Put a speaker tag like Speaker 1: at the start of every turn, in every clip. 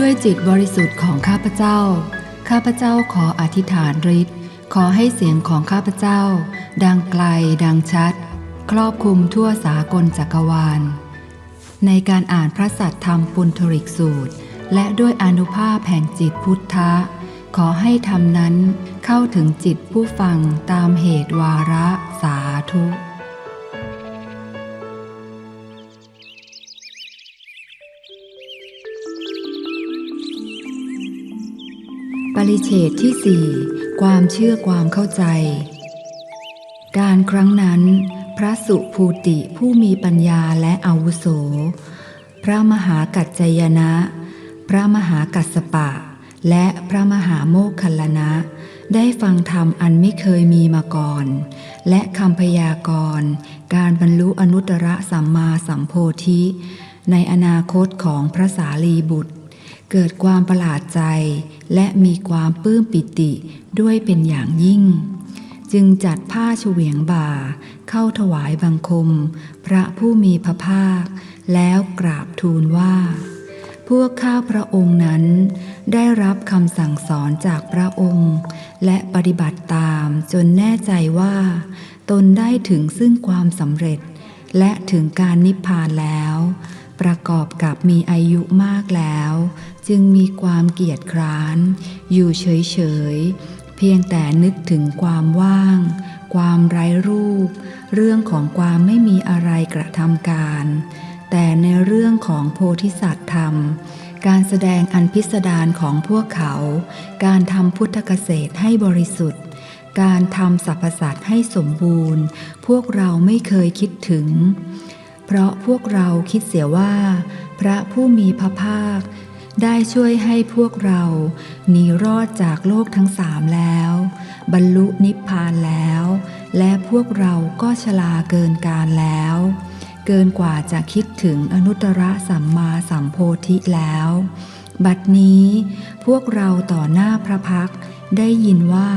Speaker 1: ้วยจิตบริสุทธิ์ของข้าพเจ้า ข้าพเจ้าขออธิษฐานฤทธิ์ขอให้เสียงของข้าพเจ้า ดังไกลดังชัด ครอบคลุมทั่วสากลจักรวาล ในการอ่านพระสัตธรรมปุณทริกสูตร และด้วยอนุภาพแห่งจิตพุทธะ ขอให้ธรรมนั้นเข้าถึงจิตผู้ฟังตามเหตุวาระสาธุ ปริเฉดที่สี่ความเชื่อความเข้าใจ การครั้งนั้น พระสุภูติผู้มีปัญญาและอาวุโส พระมหากัจจยนะ พระมหากัสปะ และพระมหาโมคคัลลนะ ได้ฟังธรรมอันไม่เคยมีมาก่อน และคำพยากรณ์ การบรรลุอนุตตรสัมมาสัมโพธิ ในอนาคตของพระสารีบุตร เกิดความประหลาดใจ และมีความปลื้มปิติด้วยเป็นอย่างยิ่ง จึงจัดผ้าเฉวียงบ่า เข้าถวายบังคม พระผู้มีพระภาค แล้วกราบทูลว่า พวกข้าพระองค์นั้น ได้รับคำสั่งสอนจากพระองค์ และปฏิบัติตามจนแน่ใจว่า ตนได้ถึงซึ่งความสำเร็จ และถึงการนิพพานแล้ว ประกอบกับมีอายุมากแล้ว จึงมีความเกียจคร้าน อยู่เฉยๆ เพียงแต่นึกถึงความว่าง ความไร้รูป เรื่องของความไม่มีอะไรกระทำการ แต่ในเรื่องของโพธิสัตว์ธรรม การแสดงอันพิสดารของพวกเขา การทำพุทธเกษตรให้บริสุทธิ์การทำสรรพสัตว์ให้สมบูรณ์ พวกเราไม่เคยคิดถึง เพราะพวกเราคิดเสียว่า พระผู้มีพระภาค ได้ช่วยให้พวกเราหนีรอดจากโลกทั้งสามแล้ว บรรลุนิพพานแล้ว และพวกเราก็ชลาเกินการแล้ว เกินกว่าจะคิดถึงอนุตตรสัมมาสัมโพธิแล้ว บัดนี้พวกเราต่อหน้าพระพักได้ยินว่า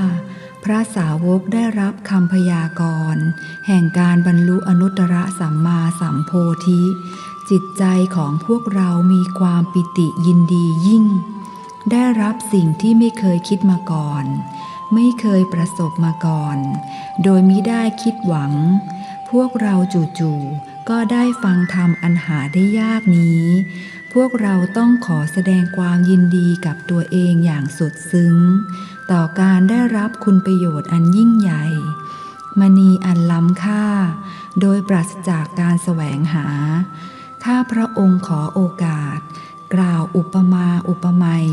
Speaker 1: พระสาวกได้รับคำพยากรณ์แห่งการบรรลุอนุตตรสัมมาสัมโพธิ จิตใจของพวกเรามีความปิติยินดียิ่ง ได้รับสิ่งที่ไม่เคยคิดมาก่อน ไม่เคยประสบมาก่อน โดยมิได้คิดหวัง พวกเราจู่ๆก็ได้ฟังธรรมอันหาได้ยากนี้ พวกเราต้องขอแสดงความยินดีกับตัวเองอย่างสุดซึ้ง ต่อการได้รับคุณประโยชน์อันยิ่งใหญ่ มณีอันล้ำค่า โดยปราศจากการแสวงหา ข้าพระองค์ขอโอกาส กล่าวอุปมาอุปไมย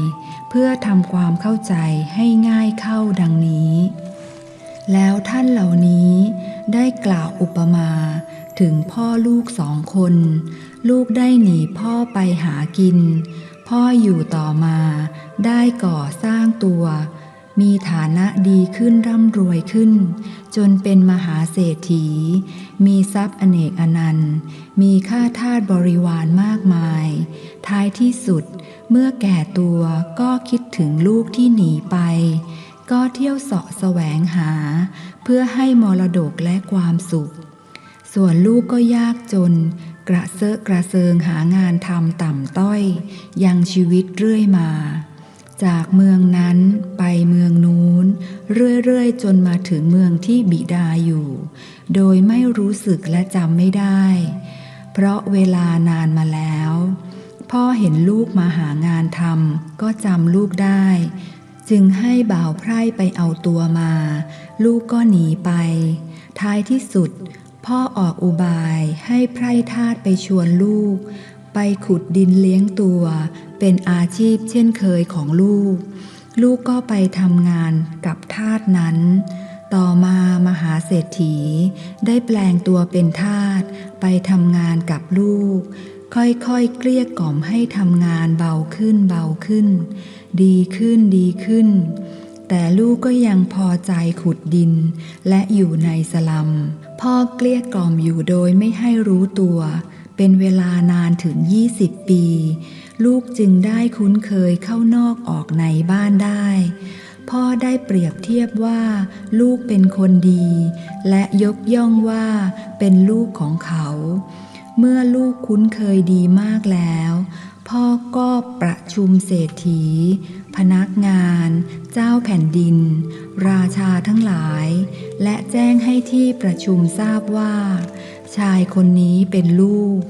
Speaker 1: เพื่อทำความเข้าใจให้ง่ายเข้าดังนี้ แล้วท่านเหล่านี้ได้กล่าวอุปมาถึงพ่อลูกสองคน ลูกได้หนีพ่อไปหากิน พ่ออยู่ต่อมาได้ก่อสร้างตัว มีฐานะดีขึ้นร่ำรวยขึ้น จนเป็นมหาเศรษฐี มีทรัพย์อเนกอนันต์ มีข้าทาสบริวารมากมาย ท้ายที่สุดเมื่อแก่ตัวก็คิดถึงลูกที่หนีไป ก็เที่ยวเสาะแสวงหา เพื่อให้มรดกและความสุข ส่วนลูกก็ยากจน กระเซาะกระเซิงหางานทำต่ำต้อย ยังชีวิตเรื่อยมา จากเมืองนั้นไปเมืองนู้น เรื่อยๆ จนมาถึงเมืองที่บิดาอยู่ โดยไม่รู้สึกและจำไม่ได้ เพราะเวลานานมาแล้ว พ่อเห็นลูกมาหางานทำก็จำลูกได้ จึงให้บ่าวไพร่ไปเอาตัวมา ลูกก็หนีไป ท้ายที่สุด พ่อออกอุบายให้ไพร่ทาสไปชวนลูก ไปขุดดินเลี้ยงตัว เป็นอาชีพเช่นเคยของลูก ลูกก็ไปทำงานกับทาสนั้น ต่อมามหาเศรษฐี ได้แปลงตัวเป็นทาสไปทำงานกับลูก ค่อยๆเกลี้ยกล่อมให้ทำงานเบาขึ้นเบาขึ้น ดีขึ้นดีขึ้น แต่ลูกก็ยังพอใจขุดดินและอยู่ในสลัม พ่อเกลี้ยกล่อมอยู่โดยไม่ให้รู้ตัว เป็นเวลานานถึง 20 ปี ลูกจึงได้คุ้นเคยเข้านอกออกในบ้านได้ พ่อได้เปรียบเทียบว่า ลูกเป็นคนดี และยกย่องว่าเป็นลูกของเขา เมื่อลูกคุ้นเคยดีมากแล้ว พ่อก็ประชุมเศรษฐี พนักงาน เจ้าแผ่นดิน ราชาทั้งหลาย และแจ้งให้ที่ประชุมทราบว่า ชายคนนี้เป็นลูก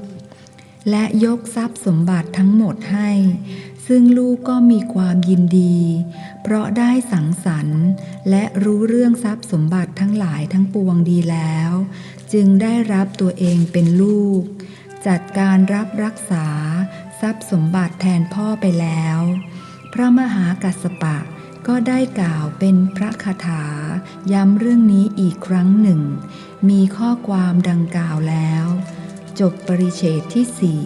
Speaker 1: และยกทรัพย์สมบัติทั้งหมดให้ ซึ่งลูกก็มีความยินดี เพราะได้สังสรรค์ และรู้เรื่องทรัพย์สมบัติทั้งหลายทั้งปวงดีแล้ว จึงได้รับตัวเองเป็นลูก จัดการรับรักษา ทรัพย์สมบัติแทนพ่อไปแล้ว พระมหากัสสปะก็ได้กล่าวเป็นพระคาถา ย้ำเรื่องนี้อีกครั้งหนึ่ง มีข้อความดังกล่าวแล้ว จบปริเฉตที่สี่